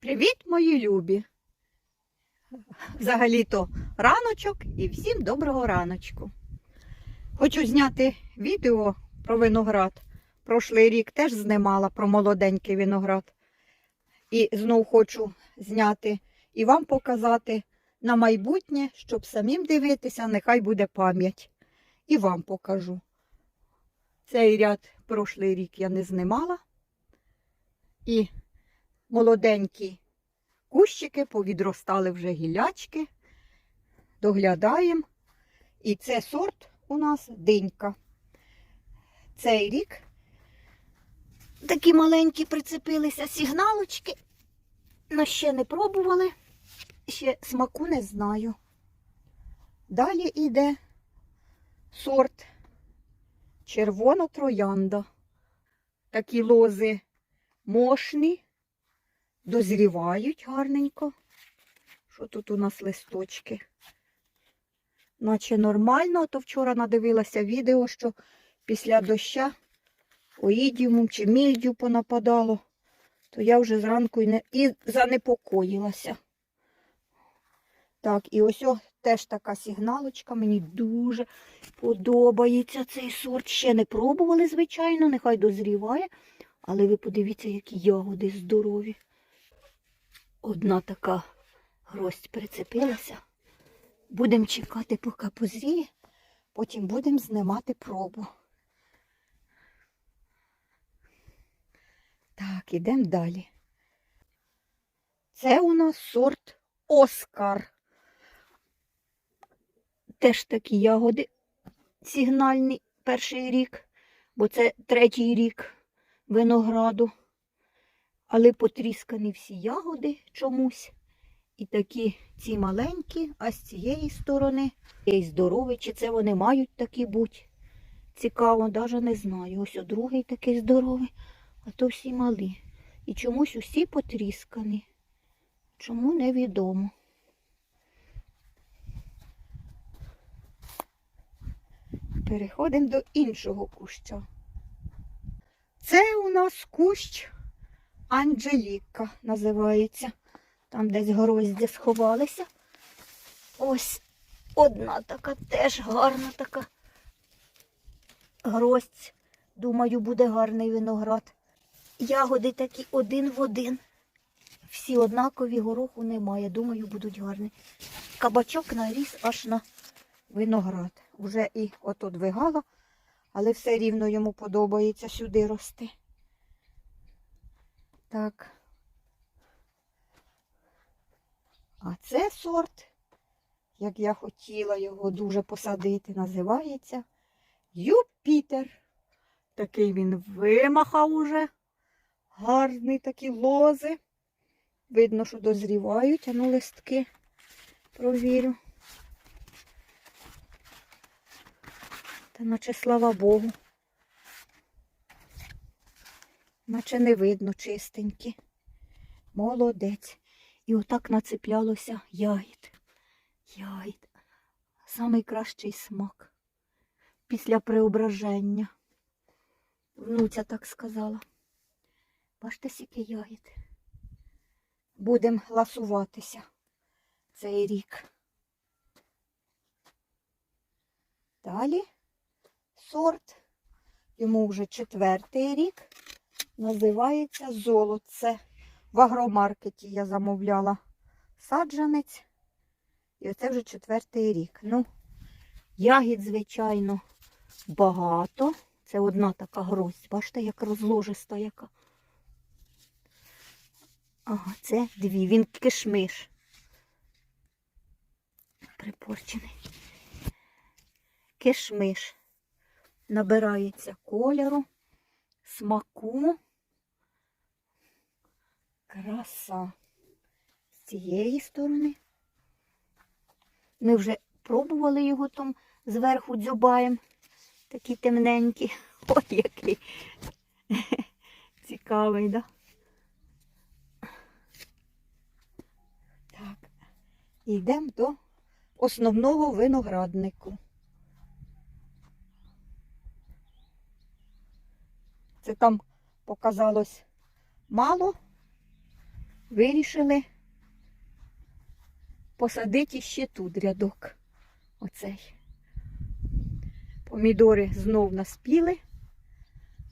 Привіт, мої любі! Взагалі-то раночок і всім доброго раночку. Хочу зняти відео про виноград. Прошлий рік теж знімала про молоденький виноград. І знов хочу зняти і вам показати на майбутнє, щоб самим дивитися, нехай буде пам'ять. І вам покажу. Цей ряд прошлий рік я не знімала. І молоденькі кущики, повідростали вже гілячки. Доглядаємо. І це сорт у нас динька. Цей рік такі маленькі прицепилися сигналочки. Но ще не пробували, ще смаку не знаю. Далі йде сорт червона троянда. Такі лози мошні, дозрівають гарненько. Що тут у нас листочки? Наче нормально, а то вчора надивилася відео, що після доща оїдіумом чи мільдю понападало, то я вже зранку і, не... і занепокоїлася. Так, і ось о, теж така сигналочка. Мені дуже подобається цей сорт. Ще не пробували, звичайно, нехай дозріває. Але ви подивіться, які ягоди здорові. Одна така гроздь прицепилася. Будемо чекати, поки позріє, потім будемо знімати пробу. Так, ідемо далі. Це у нас сорт Оскар. Теж такі ягоди сигнальні перший рік, бо це третій рік винограду. Але потріскані всі ягоди чомусь. І такі ці маленькі, а з цієї сторони є здорові, чи це вони мають такі бути. Цікаво, навіть не знаю. Ось другий такий здоровий, а то всі малі. І чомусь усі потріскані. Чому невідомо. Переходимо до іншого куща. Це у нас кущ Анджеліка називається. Там десь гроздя сховалися. Ось одна така теж гарна така гроздь. Думаю, буде гарний виноград. Ягоди такі один в один. Всі однакові, гороху немає. Думаю, будуть гарні. Кабачок наріс аж на виноград. Уже і отут вигала, але все рівно йому подобається сюди рости. Так. А це сорт, як я хотіла його дуже посадити, називається Юпітер. Такий він вимахав уже. Гарний такі лози. Видно, що дозрівають, а ну листки провірю. Та наче слава Богу. Наче не видно чистенькі. Молодець. І отак нацеплялося ягід. Ягід. Самий кращий смак після преображення. Внуця так сказала. Бачите, скільки ягід. Будемо ласуватися цей рік. Далі сорт, йому вже четвертий рік, називається золоце. В агромаркеті я замовляла саджанець. І оце вже четвертий рік. Ну, ягід, звичайно, багато. Це одна така гроздь. Бачите, як розложиста яка. Ага, це дві. Він кишмиш. Припорчений. Кишмиш. Набирається кольору, смаку. Краса. З цієї сторони. Ми вже пробували його там зверху дзьобаєм. Такі темненькі. Ой, який цікавий, да? Так. Йдемо до основного винограднику. Це там показалось мало. Вирішили посадити ще тут рядок. Оцей. Помідори знов наспіли.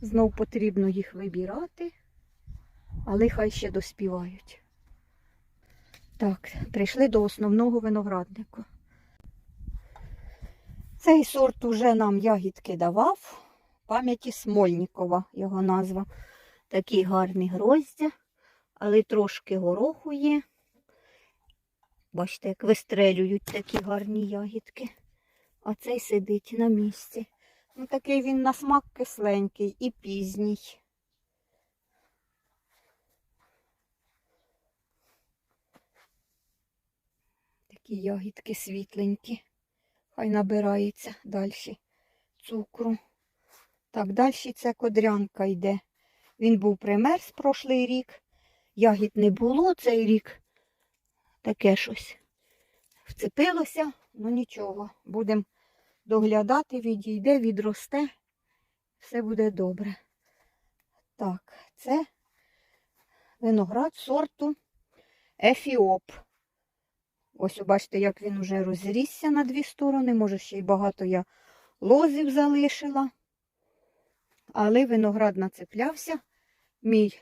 Знов потрібно їх вибирати, але хай ще доспівають. Так, прийшли до основного виноградника. Цей сорт уже нам ягідки давав. Пам'яті Смольнікова його назва. Такі гарні гроздя, але трошки гороху є. Бачите, як вистрелюють такі гарні ягідки. А цей сидить на місці. Ну, такий він на смак кисленький і пізній. Такі ягідки світленькі. Хай набирається далі цукру. Так, далі ця кодрянка йде. Він був примерз прошлий рік. Ягід не було цей рік. Таке щось вцепилося, ну нічого. Будемо доглядати, відійде, відросте. Все буде добре. Так, це виноград сорту Ефіоп. Ось, бачите, як він вже розрісся на дві сторони. Може, ще й багато я лозів залишила. Але виноград нацеплявся. Мій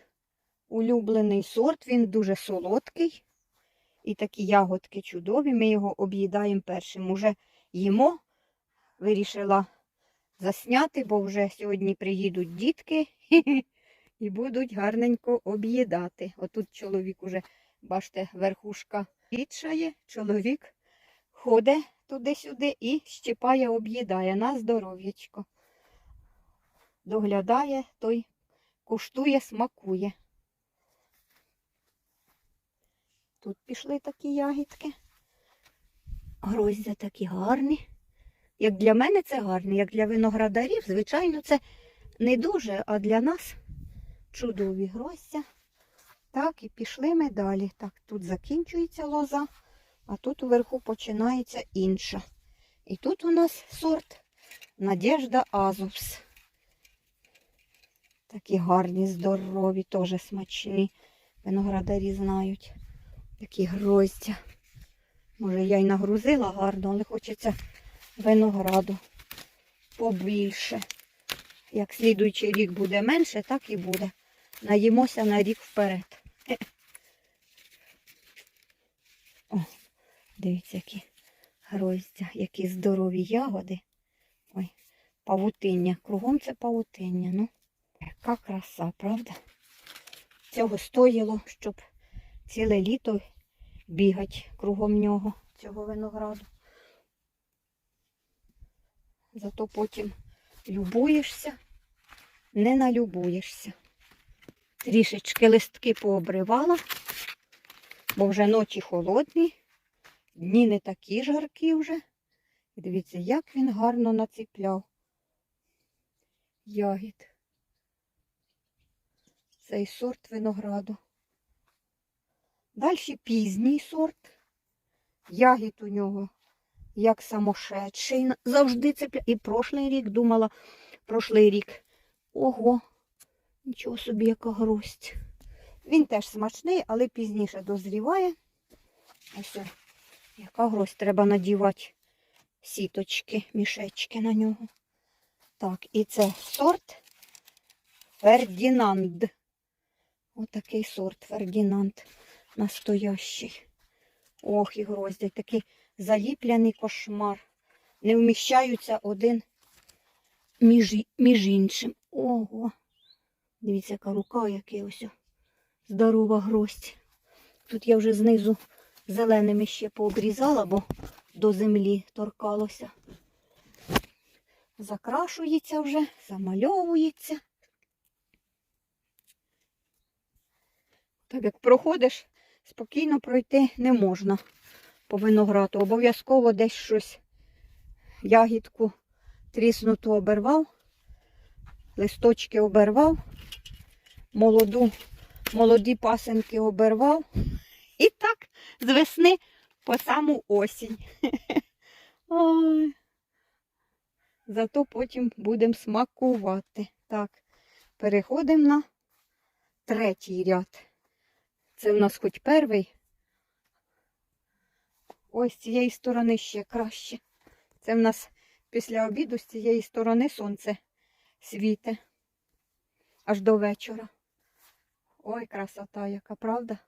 улюблений сорт, він дуже солодкий. І такі ягодки чудові. Ми його об'їдаємо першим. Уже їмо. Вирішила засняти, бо вже сьогодні приїдуть дітки і будуть гарненько об'їдати. Отут чоловік уже, бачите, верхушка відшає, чоловік ходить туди-сюди і щипає, об'їдає на здоров'ячко. Доглядає, той куштує, смакує. Тут пішли такі ягідки. Гроздя такі гарні. Як для мене це гарні, як для виноградарів, звичайно, це не дуже, а для нас чудові гроздя. Так, і пішли ми далі. Так, тут закінчується лоза, а тут уверху починається інша. І тут у нас сорт Надежда Азовс. Такі гарні, здорові, теж смачні. Виноградарі знають. Такі гроздя. Може, я й нагрузила гарно, але хочеться винограду побільше. Як слідуючий рік буде менше, так і буде. Наїмося на рік вперед. О, дивіться, які гроздя, які здорові ягоди. Ой, павутиння. Кругом це павутиння. Ну, яка краса, правда? Цього стоїло, щоб ціле літо бігати кругом нього, цього винограду. Зато потім любуєшся, не налюбуєшся. Трішечки листки пообривала, бо вже ночі холодні, дні не такі жаркі вже. І дивіться, як він гарно націпляв ягід. Цей сорт винограду. Далі пізній сорт. Ягід у нього як самошедший. Завжди цепля. І прошлий рік думала, прошлий рік. Ого, нічого собі, яка гроздь. Він теж смачний, але пізніше дозріває. Ось, яка гроздь, треба надівати сіточки, мішечки на нього. Так, і це сорт Фердінанд. Отакий сорт Фердінанд настоящий. Ох, і гроздя, такий заліпляний кошмар. Не вміщаються один між, між іншим. Ого. Дивіться, яка рука, який ось. Здорова гроздь. Тут я вже знизу зеленими ще пообрізала, бо до землі торкалося. Закрашується вже, замальовується. Так як проходиш, спокійно пройти не можна по винограду. Обов'язково десь щось ягідку тріснуту обервав, листочки обервав, молоду, молоді пасенки обервав. І так з весни по саму осінь. Зато потім будемо смакувати. Так, переходимо на третій ряд. Це в нас хоч перший. Ось з цієї сторони ще краще. Це в нас після обіду з цієї сторони сонце світе. Аж до вечора. Ой, красота яка, правда?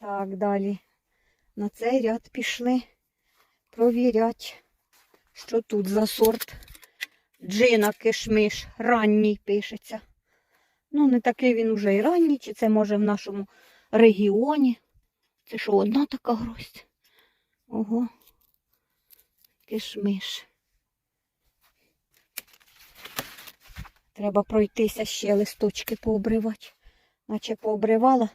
Так, далі. На цей ряд пішли провірять, що тут за сорт. Джина кишмиш, ранній пишеться. Ну, не такий він уже і ранній, чи це може в нашому регіоні. Це що, одна така гроздь? Ого. Кишмиш. Треба пройтися ще листочки пообривати. Наче пообривала.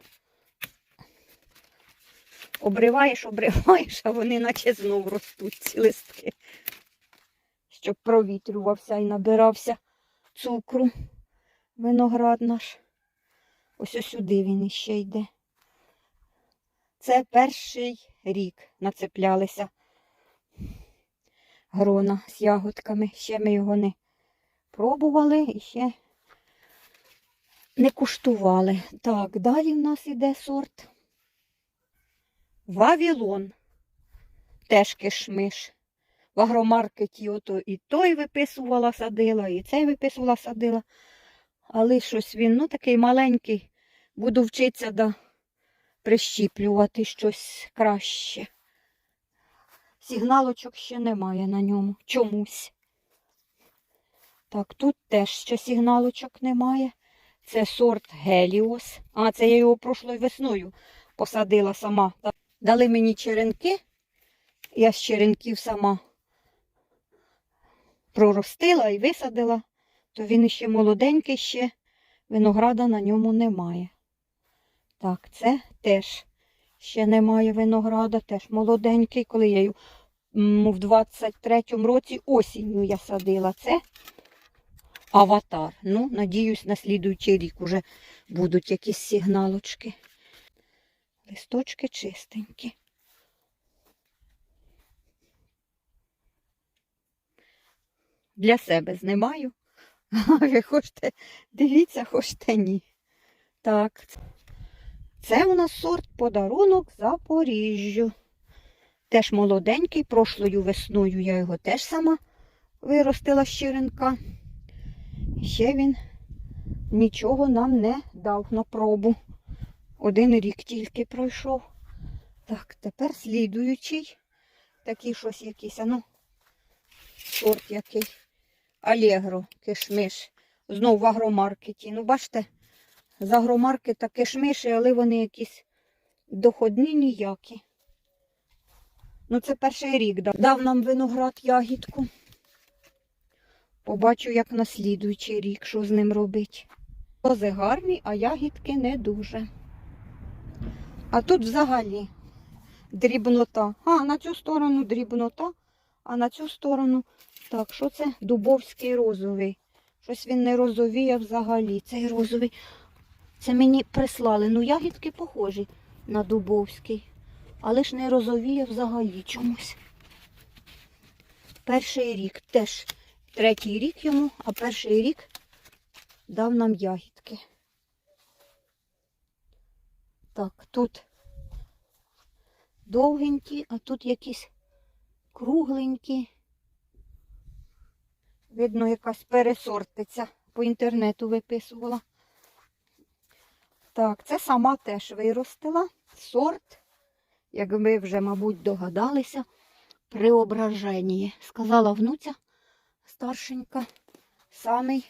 Обриваєш, обриваєш, а вони наче знов ростуть ці листки. Щоб провітрювався і набирався цукру. Виноград наш. Ось сюди він іще йде. Це перший рік нацеплялися грона з ягодками. Ще ми його не пробували і ще не куштували. Так, далі в нас іде сорт Вавілон. Теж кишмиш. В агромаркеті ото і той виписувала, садила, і цей виписувала, садила. Але щось він, ну, такий маленький. Буду вчитися да прищіплювати щось краще. Сигналочок ще немає на ньому. Чомусь. Так, тут теж ще сигналочок немає. Це сорт Геліос. А, це я його прошлою весною посадила сама. Дали мені черенки. Я з черенків сама проростила і висадила, то він ще молоденький ще, винограда на ньому немає. Так, це теж ще немає винограда, теж молоденький. Коли я його в 23-му році осінню я садила. Це аватар. Ну, надіюсь, на слідуючий рік уже будуть якісь сигналочки. Листочки чистенькі. Для себе знімаю. А ви хочете, дивіться, хочете ні. Так. Це у нас сорт подарунок Запоріжжю. Теж молоденький, прошлою весною я його теж сама виростила з черенка. Ще він нічого нам не дав на пробу. Один рік тільки пройшов. Так, тепер слідуючий. Такий щось якийсь, а ну, сорт який. Алегро, кишмиш. Знов в агромаркеті. Ну, бачите, з агромаркета кишмиші, але вони якісь доходні ніякі. Ну, це перший рік дав. Дав нам виноград ягідку. Побачу, як на слідуючий рік, що з ним робить. Лози гарні, а ягідки не дуже. А тут взагалі дрібнота. А, на цю сторону дрібнота, а на цю сторону, так, що це? Дубовський розовий. Щось він не розовіє взагалі. Цей розовий. Це мені прислали. Ну, ягідки похожі на дубовський. Але ж не розовіє взагалі чомусь. Перший рік теж третій рік йому, а перший рік дав нам ягідки. Так, тут довгенькі, а тут якісь кругленькі. Видно, якась пересортиця. По інтернету виписувала. Так, це сама теж виростила. Сорт, як ви вже, мабуть, догадалися, преображення. Сказала внуця старшенька, самий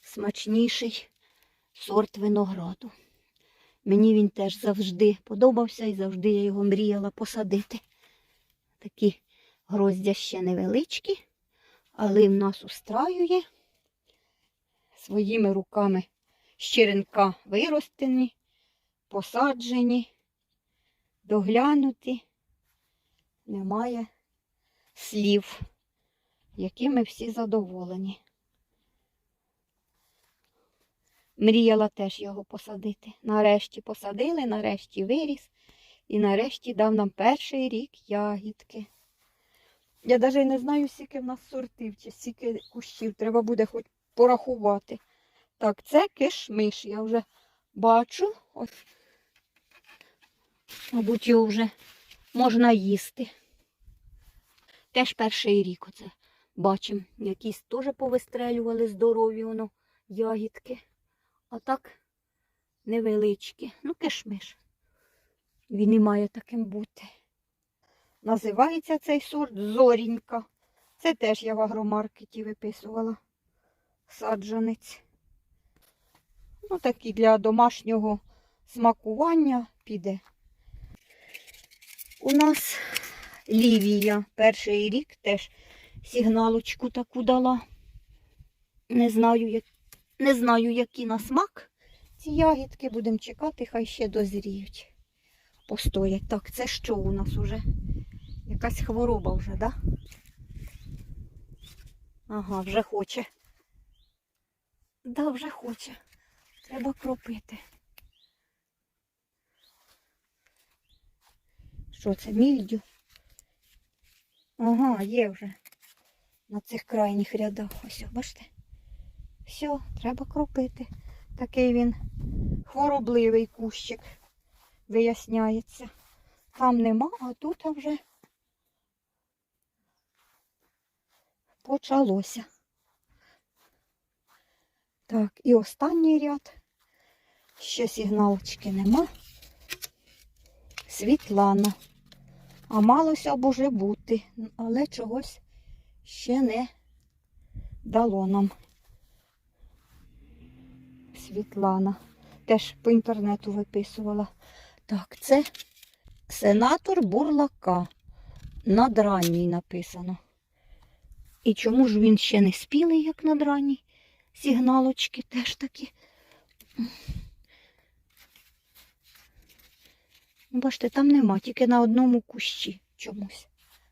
смачніший сорт винограду. Мені він теж завжди подобався і завжди я його мріяла посадити. Такі гроздя ще невеличкі, але в нас устраює своїми руками з черенка виростені, посаджені, доглянуті. Немає слів, якими всі задоволені. Мріяла теж його посадити. Нарешті посадили, нарешті виріс і нарешті дав нам перший рік ягідки. Я навіть не знаю, скільки в нас сортів чи скільки кущів. Треба буде хоч порахувати. Так, це кишмиш. Я вже бачу. Ось. Мабуть, його вже можна їсти. Теж перший рік оце бачимо. Якісь теж повистрелювали здорові воно ягідки. А так невеличкі. Ну, кишмиш. Він і має таким бути. Називається цей сорт Зорінька. Це теж я в агромаркеті виписувала. Саджанець. Ну, такий для домашнього смакування піде. У нас Лівія перший рік теж сигналочку таку дала. Не знаю, як... не знаю, які на смак ці ягідки. Будемо чекати, хай ще дозріють. Постоять. Так, це що у нас уже? Якась хвороба вже, да? Ага, вже хоче. Да, вже хоче. Треба кропити. Що це, мільдю? Ага, є вже на цих крайніх рядах. Ось, бачите? Все, треба кропити. Такий він хворобливий кущик, виясняється. Там нема, а тут вже почалося. Так, і останній ряд. Ще сигналочки нема. Світлана. А малося б уже бути, але чогось ще не дало нам. Світлана. Теж по інтернету виписувала. Так, це сенатор Бурлака. Надранній написано. І чому ж він ще не спілий, як надранній? Сигналочки теж такі. Ну, Бачите, там нема, тільки на одному кущі чомусь.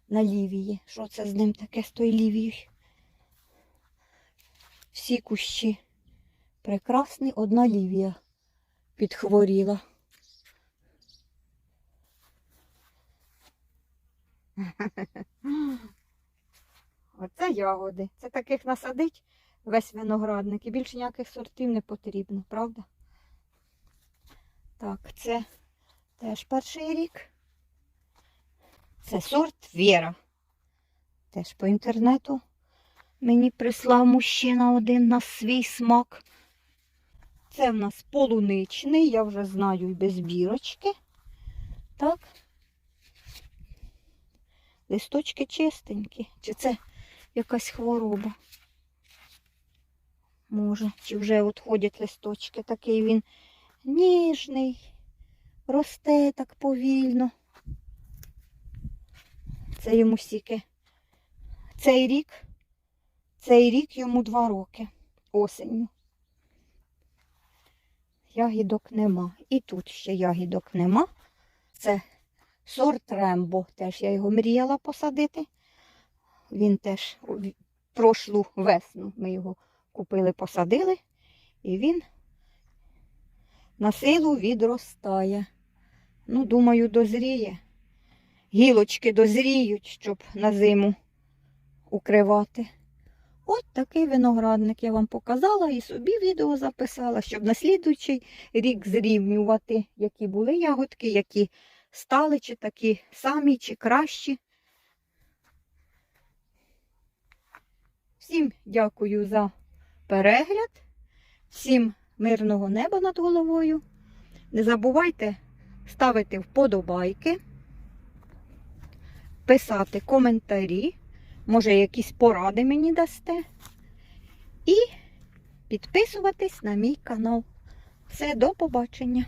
На лівії. Що це з ним таке з тою лівією? Всі кущі прекрасні, одна лівія підхворіла. Оце ягоди. Це таких насадить весь виноградник і більше ніяких сортів не потрібно, правда? Так, це теж перший рік. Це сорт Віра. Теж по інтернету мені прислав мужчина один на свій смак. Це в нас полуничний, я вже знаю і без бірочки. Так. Листочки чистенькі. Чи це якась хвороба? Може, чи вже от ходять листочки, такий він ніжний, росте так повільно. Це йому стільки. Цей рік, цей рік йому два роки осенню. Ягідок нема. І тут ще ягідок нема. Це сорт Рембо. Теж я його мріяла посадити. Він теж прошлу весну ми його купили, посадили, і він на силу відростає. Ну, думаю, дозріє. Гілочки дозріють, щоб на зиму укривати. От такий виноградник я вам показала і собі відео записала, щоб на слідуючий рік зрівнювати, які були ягодки, які стали, чи такі самі, чи кращі. Всім дякую за перегляд, всім мирного неба над головою. Не забувайте ставити вподобайки, писати коментарі, може якісь поради мені дасте. І підписуватись на мій канал. Все, до побачення!